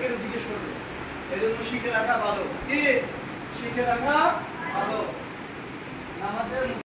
কেউ জিজ্ঞেস করবে। এই জন্য শিখে রাখা ভালো। কি? শিখে রাখা ভালো। আমাদের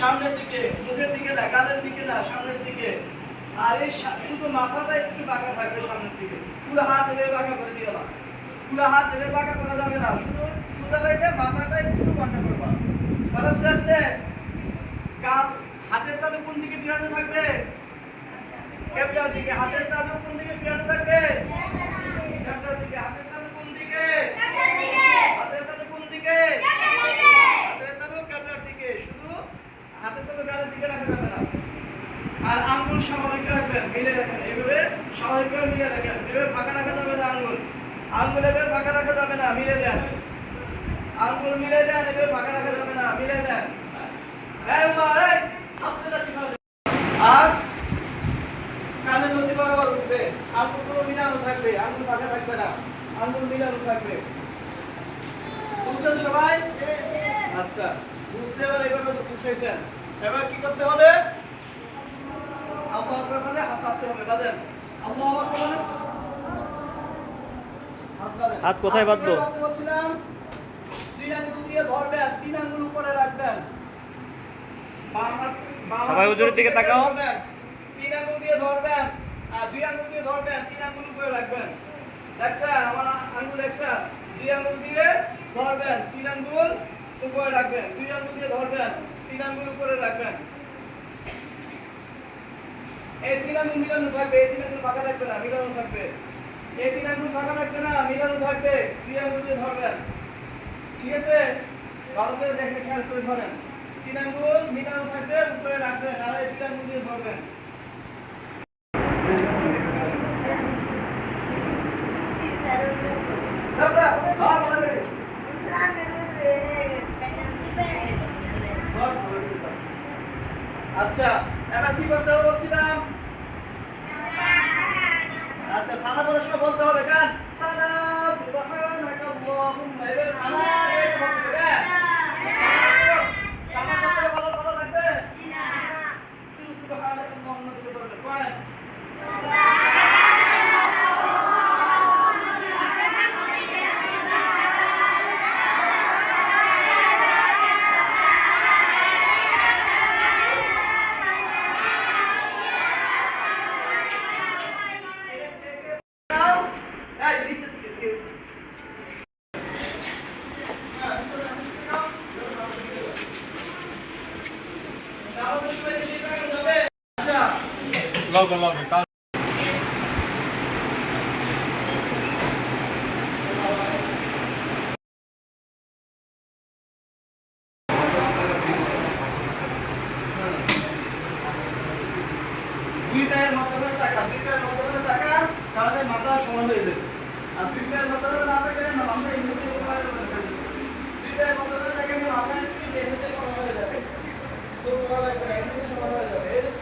সামনের দিকে, মুখের দিকে না, গালের দিকে না, সামনের দিকে। আর এই শুধু মাথাটা একটু বাঁকা থাকবে সামনের দিকে। পুরো হাত এভাবে বাঁকা করে দিও না। পুরো হাত এভাবে বাঁকা করা যাবে না। শুধু সুতা রেখে মাথাটা একটু বাঁকা করবা কথা বুঝে আসছে গাল হাতের তালু কোন দিকে ফিরানো থাকবে? ক্যাপচার দিকে। হাতের তালু কোন দিকে ফিরানো থাকবে ক্যাপচার দিকে হাতের তালু কোন দিকে হাতের তালু কোন দিকে হাতের তালু ক্যাপচার দিকে শুধু হাতের তালু গালের দিকে রাখা যাবে না আর আঙ্গুল স্বাভাবিক রাখবেন মিলে রাখেন এইভাবে মিলে রাখেন এভাবে ফাঁকা রাখা যাবে না আঙ্গুল। আঙ্গুল এভাবে ফাঁকা রাখা যাবে না, মিলে দেন। আঙ্গুল মিলে দেন, এভাবে ফাঁকা রাখা যাবে না, মিলে দেন। সবাই? আচ্ছা বুঝতে এবার এবার বুঝতেছেন। এবার কি করতে হবে? আকবার হাত পাততে হবে বলে হাত কোথায় বাঁধবো? হাত কোথায় বলছিলাম দুই আঙ্গুল দিয়ে ধরবেন তিন আঙ্গুল উপরে রাখবেন বাম হাত- বাম হাত সবাই হুজুরের দিকে তাকাও। তিন আঙ্গুল দিয়ে ধরবেন আর দুই আঙ্গুল দিয়ে ধরবেন তিন আঙ্গুল উপরে রাখবেন দেখছেন আমার আঙ্গুল দেখছেন দুই আঙ্গুল দিয়ে ধরবেন তিন আঙ্গুল উপরে রাখবেন দুই আঙ্গুল দিয়ে ধরবেন তিন আঙ্গুল উপরে রাখবেন এই তিন আঙ্গুল থাকবে, এই তিন ফাঁকা থাকবে না, মিলানো থাকবে। এই তিন ফাঁকা থাকবে না, মিলানো থাকবে। দুই আঙ্গুল দিয়ে ধরবেন। ঠিক আছে? ভালো করে দেখে খেয়াল করে ধরেন। তিন আঙ্গুল মিলানো থাকবে, উপরে রাখবেন, আর এই তিন দিয়ে ধরবেন। এবার কি করতে হবে বলছিলাম? আচ্ছা সানা বলার সময় বলতে হবে কান সানা হবে, হ্যাঁ? সানা logo, logo. Tá? দুইটার মাধ্যমে টাকা দুইটার মাধ্যমে টাকা তাহলে মাথা সমান হয়ে আর দুইটার মাধ্যমে না থাকে না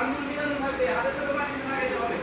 থাকবে হাতে তো মাটি লাগাইতে হবে।